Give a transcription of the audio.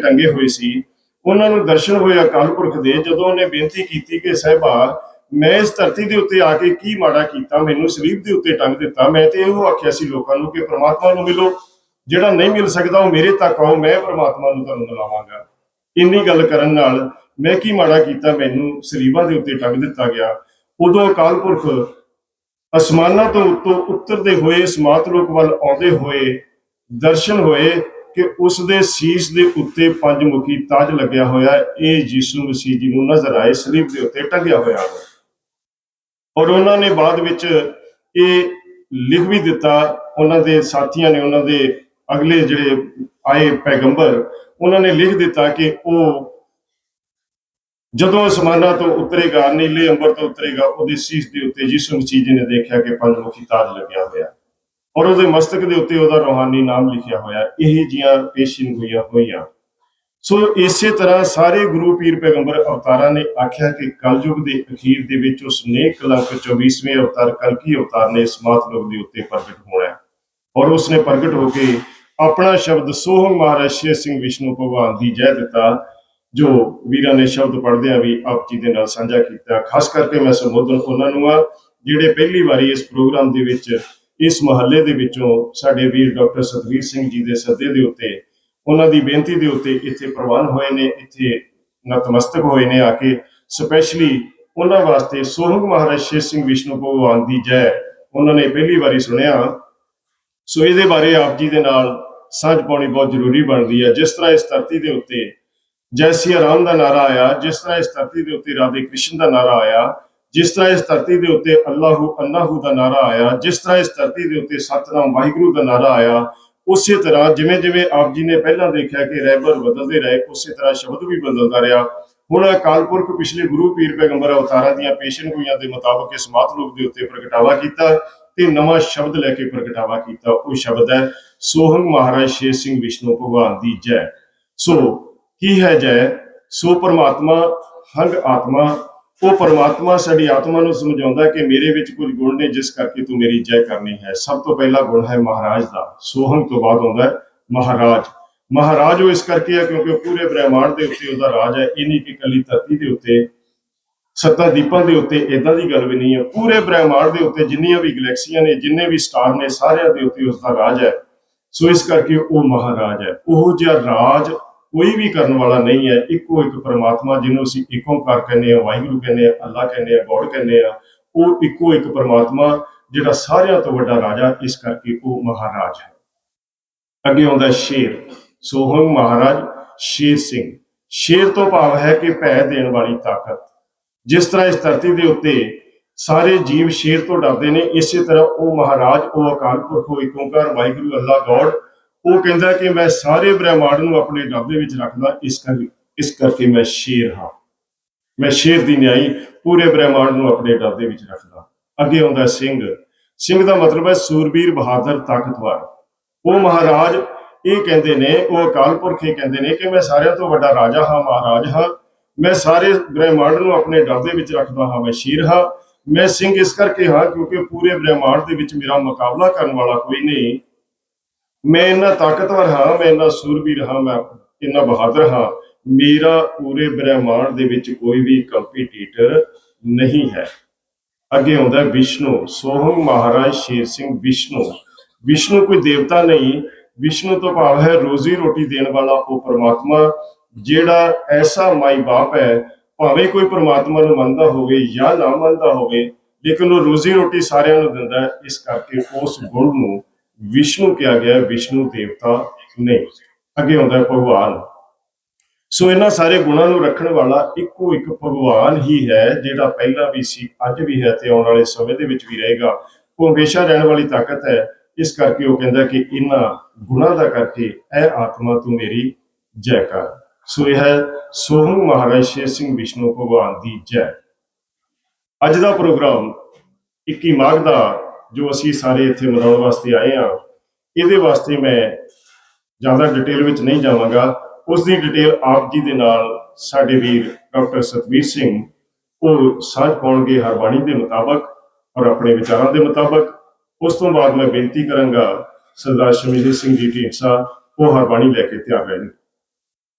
ਟੰਗੇ ਹੋਏ ਸੀ। ਉਹਨਾਂ ਨੂੰ ਦਰਸ਼ਨ ਹੋਏ ਅਕਾਲ ਪੁਰਖ ਦੇ। ਜਦੋਂ ਉਹਨੇ ਬੇਨਤੀ ਕੀਤੀ ਕਿ, ਸਹਿਬਾ, ਮੈਂ ਇਸ ਧਰਤੀ ਦੇ ਉੱਤੇ ਆ ਕੇ ਕੀ ਮਾੜਾ ਕੀਤਾ? ਮੈਨੂੰ ਸਲੀਬ ਦੇ ਉੱਤੇ ਟੰਗ ਦਿੱਤਾ। ਮੈਂ ਤੇ ਇਹੋ ਆਖਿਆ ਸੀ ਲੋਕਾਂ ਨੂੰ ਕਿ ਪ੍ਰਮਾਤਮਾ ਨੂੰ ਮਿਲੋ। ਜਿਹੜਾ ਨਹੀਂ ਮਿਲ ਸਕਦਾ, ਉਹ ਮੇਰੇ ਤੱਕ ਆਓ। ਮੈਂ ਪ੍ਰਮਾਤਮਾ ਨੂੰ ਤੁਹਾਨੂੰ ਮਿਲਾਵਾਂਗਾ ਇੰਨੀ ਗੱਲ ਕਰਨ ਨਾਲ ਮੈਂ ਕੀ ਮਾੜਾ ਕੀਤਾ? ਮੈਨੂੰ ਸਲੀਬਾਂ ਦੇ ਉੱਤੇ ਟੰਗ ਦਿੱਤਾ ਗਿਆ। ਉਦੋਂ ਅਕਾਲ ਪੁਰਖ ਅਸਮਾਨਾਂ ਤੋਂ ਉੱਤੋਂ ਉਤਰਦੇ ਹੋਏ, ਸਮਾਤ ਲੋਕ ਵੱਲ ਆਉਂਦੇ ਹੋਏ, ਦਰਸ਼ਨ ਹੋਏ। ਕਿ ਉਸ ਦੇ ਸੀਸ ਦੇ ਉੱਤੇ ਪੰਜ ਮੁਖੀ ਤਾਜ ਲੱਗਿਆ ਹੋਇਆ ਇਹ ਯਿਸੂ ਮਸੀਹ ਜੀ ਨੂੰ ਨਜ਼ਰ ਆਏ ਸਲੀਬ ਦੇ ਉੱਤੇ ਟੰਗਿਆ ਹੋਇਆ ਹੈ। ਔਰ ਉਹਨਾਂ ਨੇ ਬਾਅਦ ਵਿੱਚ ਇਹ ਲਿਖ ਵੀ ਦਿੱਤਾ, ਉਹਨਾਂ ਦੇ ਸਾਥੀਆਂ ਨੇ ਉਹਨਾਂ ਦੇ ਅਗਲੇ ਜਿਹੜੇ ਆਏ ਪੈਗੰਬਰ, ਉਹਨਾਂ ਨੇ ਲਿਖ ਦਿੱਤਾ ਕਿ ਉਹ ਜਦੋਂ ਅਸਮਾਨਾਂ ਤੋਂ ਉਤਰੇਗਾ, ਨੀਲੇ ਅੰਬਰ ਤੋਂ ਉਤਰੇਗਾ, ਉਹਦੇ ਸੀਸ ਦੇ ਉੱਤੇ ਯਿਸੂ ਮਸੀਹ ਜੀ ਨੇ ਦੇਖਿਆ ਕਿ ਪੰਜ ਮੁਖੀ ਤਾਜ ਲੱਗਿਆ ਹੋਇਆ ਔਰ ਉਹਦੇ ਮਸਤਕ ਦੇ ਉੱਤੇ ਉਹਦਾ ਰੋਹਾਨੀ ਨਾਮ ਲਿਖਿਆ ਹੋਇਆ ਇਹ ਜੀਆਂ ਪੇਸ਼ੀਨ ਹੋਈਆਂ ਹੋਈਆਂ। ਸੋ ਇਸੇ ਤਰ੍ਹਾਂ ਸਾਰੇ ਗੁਰੂ ਪੀਰ ਪੈਗੰਬਰ ਅਵਤਾਰਾਂ ਨੇ ਆਖਿਆ ਕਿ ਕਲਯੁਗ ਦੇ ਅਖੀਰ ਦੇ ਵਿੱਚ ਉਸ ਨੇਕ ਕਲੰਕ 24ਵੇਂ ਅਵਤਾਰ ਕਲਕੀ ਅਵਤਾਰ ਨੇ ਸਮਾਤ ਲੋਕ ਦੇ ਉੱਤੇ ਪ੍ਰਗਟ ਹੋਣਾ ਹੈ। ਔਰ ਉਸ ਨੇ ਪ੍ਰਗਟ ਹੋ ਕੇ ਆਪਣਾ ਸ਼ਬਦ ਸੋਹਮ ਮਹਾਰਾਸ਼ੀ ਸਿੰਘ ਵਿਸ਼ਨੂੰ ਭਗਵਾਨ ਦੀ ਜੈ ਦਿੱਤਾ, ਜੋ ਵੀਰਾਂ ਨੇ ਸ਼ਬਦ ਪੜ੍ਹਦਿਆਂ ਵੀ ਆਪ ਜੀ ਦੇ ਨਾਲ ਸਾਂਝਾ ਕੀਤਾ। ਖਾਸ ਕਰਕੇ ਮੈਂ ਸੰਬੋਧਨ ਉਹਨਾਂ ਨੂੰ ਆ, ਜਿਹੜੇ ਪਹਿਲੀ ਵਾਰੀ ਇਸ ਪ੍ਰੋਗਰਾਮ ਦੇ ਵਿੱਚ ਇਸ ਮਹੱਲੇ ਦੇ ਵਿੱਚੋਂ ਸਾਡੇ ਵੀਰ ਡਾਕਟਰ ਸਤਵੀਰ ਸਿੰਘ ਜੀ ਦੇ ਸੱਦੇ ਦੇ ਉੱਤੇ, ਉਹਨਾਂ ਦੀ ਬੇਨਤੀ ਦੇ ਉੱਤੇ ਇੱਥੇ ਪ੍ਰਵਾਨ ਹੋਏ ਨੇ, ਇੱਥੇ ਨਤਮਸਤਕ ਹੋਏ ਨੇ ਆ ਕੇ। ਸਪੈਸ਼ਲੀ ਉਹਨਾਂ ਵਾਸਤੇ ਸੋਹੰਗ ਮਹਾਰਾਜ ਸ਼ੇਰ ਸਿੰਘ ਵਿਸ਼ਨੂੰ ਭਗਵਾਨ ਦੀ ਜੈ, ਉਹਨਾਂ ਨੇ ਪਹਿਲੀ ਵਾਰੀ ਸੁਣਿਆ। ਸੋ ਇਹਦੇ ਬਾਰੇ ਆਪ ਜੀ ਦੇ ਨਾਲ ਸਾਂਝ ਪਾਉਣੀ ਬਹੁਤ ਜ਼ਰੂਰੀ ਬਣਦੀ ਹੈ। ਜਿਸ ਤਰ੍ਹਾਂ ਇਸ ਧਰਤੀ ਦੇ ਉੱਤੇ ਜੈ ਸਿਆ ਰਾਮ ਦਾ ਨਾਰਾ ਆਇਆ, ਜਿਸ ਤਰ੍ਹਾਂ ਇਸ ਧਰਤੀ ਦੇ ਉੱਤੇ ਰਾਧੇ ਕ੍ਰਿਸ਼ਨ ਦਾ ਨਾਰਾ ਆਇਆ ਜਿਸ ਤਰ੍ਹਾਂ ਇਸ ਧਰਤੀ ਦੇ ਉੱਤੇ ਅੱਲਾਹੂ ਅੰਨਾਹੂ ਦਾ ਨਾਰਾ ਆਇਆ, ਜਿਸ ਤਰ੍ਹਾਂ ਇਸ ਧਰਤੀ ਦੇ ਉੱਤੇ ਸਤਨਾਮ ਵਾਹਿਗੁਰੂ ਦਾ ਨਾਰਾ ਆਇਆ, ਉਸੇ ਤਰ੍ਹਾਂ ਜਿਵੇਂ ਜਿਵੇਂ ਆਪ ਜੀ ਨੇ ਪਹਿਲਾਂ ਦੇਖਿਆ ਕਿ ਰਹਿਬਰ ਬਦਲਦੇ ਰਹੇ, ਉਸੇ ਤਰ੍ਹਾਂ ਸ਼ਬਦ ਵੀ ਬਦਲਦਾ ਰਿਹਾ। ਹੁਣ ਅਕਾਲ ਪੁਰਖ ਪਿਛਲੇ ਗੁਰੂ ਪੀਰ ਪੈਗੰਬਰ ਅਵਤਾਰਾਂ ਦੀਆਂ ਪੇਸ਼ਨ ਗੋਈਆਂ ਦੇ ਮੁਤਾਬਕ ਇਸ ਮਾਤ ਲੋਕ ਦੇ ਉੱਤੇ ਪ੍ਰਗਟਾਵਾ ਕੀਤਾ ਤੇ ਨਵਾਂ ਸ਼ਬਦ ਲੈ ਕੇ ਪ੍ਰਗਟਾਵਾ ਕੀਤਾ। ਉਹ ਸ਼ਬਦ ਹੈ ਸੋਹੰਗ ਮਹਾਰਾਜ ਸ਼ੇਰ ਸਿੰਘ ਵਿਸ਼ਨੂੰ ਭਗਵਾਨ ਦੀ ਜੈ। ਸੋ, ਕੀ ਹੈ ਜੈ? ਸੋ ਪਰਮਾਤਮਾ, ਹੰਗ ਆਤਮਾ ਉਹ ਪਰਮਾਤਮਾ ਸਾਡੀ ਆਤਮਾ ਨੂੰ ਸਮਝਾਉਂਦਾ ਕਿ ਮੇਰੇ ਵਿੱਚ ਕੁਝ ਗੁਣ ਨੇ, ਜਿਸ ਕਰਕੇ ਤੂੰ ਮੇਰੀ ਜੈ ਕਰਨੀ ਹੈ। ਸਭ ਤੋਂ ਪਹਿਲਾ ਗੁਣ ਹੈ ਮਹਾਰਾਜ ਦਾ। ਸੋਹੰਗ ਤੋਂ ਬਾਅਦ ਆਉਂਦਾ ਹੈ ਮਹਾਰਾਜ। ਮਹਾਰਾਜ ਉਹ ਇਸ ਕਰਕੇ ਹੈ ਕਿਉਂਕਿ ਪੂਰੇ ਬ੍ਰਹਿਮੰਡ ਦੇ ਉੱਤੇ ਉਹਦਾ ਰਾਜ ਹੈ। ਇਹ ਨਹੀਂ ਕਿ ਕੱਲੀ ਧਰਤੀ ਦੇ ਉੱਤੇ, ਸੱਤਾ ਦੀਪਾਂ ਦੇ ਉੱਤੇ ਇਦਾਂ ਦੀ ਗੱਲ ਵੀ ਨਹੀਂ ਹੈ। ਪੂਰੇ ਬ੍ਰਹਿਮੰਡ ਦੇ ਉੱਤੇ ਜਿੰਨੀਆਂ ਵੀ ਗੈਲੈਕਸੀਆਂ ਨੇ, ਜਿੰਨੇ ਵੀ ਸਟਾਰ ਨੇ, ਸਾਰਿਆਂ ਦੇ ਉੱਤੇ ਉਸ ਦਾ ਰਾਜ ਹੈ। ਸੋ ਇਸ ਕਰਕੇ ਉਹ ਮਹਾਰਾਜ ਹੈ। ਉਹ ਜਿਹਾ ਰਾਜ ਕੋਈ ਵੀ ਕਰਨ ਵਾਲਾ ਨਹੀਂ ਹੈ, ਇੱਕੋ ਇੱਕ ਪਰਮਾਤਮਾ ਜਿਹਨੂੰ ਅਸੀਂ ਇੱਕ ਓੰਕਾਰ ਕਹਿੰਦੇ ਆ ਵਾਹਿਗੁਰੂ ਕਹਿੰਦੇ ਆ ਅੱਲਾ ਕਹਿੰਦੇ ਆ ਗੋਡ ਕਹਿੰਦੇ ਆ ਉਹ ਇੱਕੋ ਇੱਕ ਪਰਮਾਤਮਾ ਜਿਹੜਾ ਸਾਰਿਆਂ ਤੋਂ ਵੱਡਾ ਰਾਜਾ, ਇਸ ਕਰਕੇ ਉਹ ਮਹਾਰਾਜ ਹੈ। ਅੱਗੇ ਆਉਂਦਾ ਸ਼ੇਰ। ਸੋਹੰਗ ਮਹਾਰਾਜ ਸ਼ੇਰ ਸਿੰਘ। ਸ਼ੇਰ ਤੋਂ ਭਾਵ ਹੈ ਕਿ ਭੈ ਦੇਣ ਵਾਲੀ ਤਾਕਤ। ਜਿਸ ਤਰ੍ਹਾਂ ਇਸ ਧਰਤੀ ਦੇ ਉੱਤੇ ਸਾਰੇ ਜੀਵ ਸ਼ੇਰ ਤੋਂ ਡਰਦੇ ਨੇ, ਇਸੇ ਤਰ੍ਹਾਂ ਉਹ ਮਹਾਰਾਜ, ਉਹ ਅਕਾਲ ਪੁਰਖ, ਉਹ ਏਕ ਓੰਕਾਰ ਵਾਹਿਗੁਰੂ ਅੱਲਾ ਗੋਡ ਉਹ ਕਹਿੰਦਾ ਕਿ ਮੈਂ ਸਾਰੇ ਬ੍ਰਹਿਮੰਡ ਨੂੰ ਆਪਣੇ ਡਰ ਦੇ ਵਿੱਚ ਰੱਖਦਾ, ਇਸ ਕਰਕੇ ਇਸ ਕਰਕੇ ਮੈਂ ਸ਼ੇਰ ਹਾਂ। ਮੈਂ ਸ਼ੇਰ ਦੀ ਨਿਆਈ ਪੂਰੇ ਬ੍ਰਹਿਮੰਡ ਨੂੰ ਆਪਣੇ ਡਰ ਦੇ ਵਿੱਚ ਰੱਖਦਾ। ਅੱਗੇ ਆਉਂਦਾ ਸਿੰਘ ਸਿੰਘ ਦਾ ਮਤਲਬ ਹੈ ਸੂਰਬੀਰ ਬਹਾਦਰ ਤਾਕਤਵਰ। ਉਹ ਮਹਾਰਾਜ ਇਹ ਕਹਿੰਦੇ ਨੇ, ਉਹ ਅਕਾਲ ਪੁਰਖ ਇਹ ਕਹਿੰਦੇ ਨੇ ਕਿ ਮੈਂ ਸਾਰਿਆਂ ਤੋਂ ਵੱਡਾ ਰਾਜਾ ਹਾਂ, ਮਹਾਰਾਜ ਹਾਂ। ਮੈਂ ਸਾਰੇ ਬ੍ਰਹਿਮੰਡ ਨੂੰ ਆਪਣੇ ਡਰ ਦੇ ਵਿੱਚ ਰੱਖਦਾ ਹਾਂ, ਮੈਂ ਸ਼ੇਰ ਹਾਂ। ਮੈਂ ਸਿੰਘ ਇਸ ਕਰਕੇ ਹਾਂ ਕਿਉਂਕਿ ਪੂਰੇ ਬ੍ਰਹਿਮੰਡ ਦੇ ਵਿੱਚ ਮੇਰਾ ਮੁਕਾਬਲਾ ਕਰਨ ਵਾਲਾ ਕੋਈ ਨਹੀਂ। ਮੈਂ ਇੰਨਾ ਤਾਕਤਵਰ ਹਾਂ, ਮੈਂ ਇੰਨਾ ਸੂਰਬੀਰ ਹਾਂ, ਮੈਂ ਇੰਨਾ ਬਹਾਦਰ ਹਾਂ, ਮੇਰਾ ਪੂਰੇ ਬ੍ਰਹਿਮੰਡ ਦੇ ਵਿੱਚ ਕੋਈ ਵੀ ਕੰਪੀਟੀਟਰ ਨਹੀਂ ਹੈ। ਅੱਗੇ ਆਉਂਦਾ ਵਿਸ਼ਨੂੰ, ਸੋਹਮ ਮਹਾਰਾਜ ਸ਼ੇਰ ਸਿੰਘ ਵਿਸ਼ਨੂੰ। ਵਿਸ਼ਨੂੰ ਕੋਈ ਦੇਵਤਾ ਨਹੀਂ, ਵਿਸ਼ਨੂੰ ਤੋਂ ਭਾਵ ਹੈ ਰੋਜ਼ੀ ਰੋਟੀ ਦੇਣ ਵਾਲਾ ਉਹ ਪਰਮਾਤਮਾ, ਜਿਹੜਾ ਐਸਾ ਮਾਈ ਬਾਪ ਹੈ, ਭਾਵੇਂ ਕੋਈ ਪਰਮਾਤਮਾ ਨੂੰ ਮੰਨਦਾ ਹੋਵੇ ਜਾਂ ਨਾ ਮੰਨਦਾ ਹੋਵੇ, ਲੇਕਿਨ ਉਹ ਰੋਜ਼ੀ ਰੋਟੀ ਸਾਰਿਆਂ ਨੂੰ ਦਿੰਦਾ ਇਸ ਕਰਕੇ ਉਸ ਗੁਣ ਨੂੰ ਵਿਸ਼ਨੂੰ ਕਿਹਾ ਗਿਆ ਹੈ, ਵਿਸ਼ਨੂੰ ਦੇਵਤਾ ਨਹੀਂ ਅੱਗੇ ਆਉਂਦਾ ਹੈ ਭਗਵਾਨ। ਸੋ ਇਹਨਾਂ ਸਾਰੇ ਗੁਣਾਂ ਨੂੰ ਰੱਖਣ ਵਾਲਾ ਇੱਕੋ ਇੱਕ ਭਗਵਾਨ ਹੀ ਹੈ ਜਿਹੜਾ ਪਹਿਲਾਂ ਵੀ ਸੀ ਅੱਜ ਵੀ ਹੈ ਤੇ ਆਉਣ ਵਾਲੇ ਸਮੇਂ ਦੇ ਵਿੱਚ ਵੀ ਰਹੇਗਾ। ਉਹ ਹਮੇਸ਼ਾ ਰਹਿਣ ਵਾਲੀ ਤਾਕਤ ਹੈ। ਇਸ ਕਰਕੇ ਉਹ ਕਹਿੰਦਾ ਕਿ ਇਹਨਾਂ ਗੁਣਾਂ ਦਾ ਕਰਕੇ ਇਹ ਆਤਮਾ ਤੂੰ ਮੇਰੀ ਜੈ ਕਰ। ਸੋ ਇਹ ਹੈ ਸੋਹੰਗ ਮਹਾਰਾਜ ਸ਼ੇਰ ਸਿੰਘ ਵਿਸ਼ਨੂੰ ਭਗਵਾਨ ਦੀ ਜੈ। ਅੱਜ ਦਾ ਪ੍ਰੋਗਰਾਮ 21 ਮਾਘ ਦਾ ਜੋ ਅਸੀਂ ਸਾਰੇ ਇੱਥੇ ਮਨਾਉਣ ਵਾਸਤੇ ਆਏ ਆ ਇਹਦੇ ਵਾਸਤੇ ਮੈਂ ਜ਼ਿਆਦਾ ਡਿਟੇਲ ਵਿੱਚ ਨਹੀਂ ਜਾਵਾਂਗਾ। ਉਸ ਦੀ ਡਿਟੇਲ ਆਪ ਜੀ ਦੇ ਨਾਲ ਸਾਡੇ ਵੀਰ ਡਾਕਟਰ ਸਤਵੀਰ ਸਿੰਘ, ਉਹ ਸਾਂਝ ਪਾਉਣਗੇ ਹਰਬਾਣੀ ਦੇ ਮੁਤਾਬਕ ਔਰ ਆਪਣੇ ਵਿਚਾਰਾਂ ਦੇ ਮੁਤਾਬਕ। ਉਸ ਤੋਂ ਬਾਅਦ ਮੈਂ ਬੇਨਤੀ ਕਰਾਂਗਾ, ਸਰਦਾਰ ਸ਼ਮੀਰ ਸਿੰਘ ਜੀ ਢੀਂਡਸਾ, ਉਹ ਹਰਬਾਣੀ ਲੈ ਕੇ ਤਿਆਰ ਰਹਿਣ।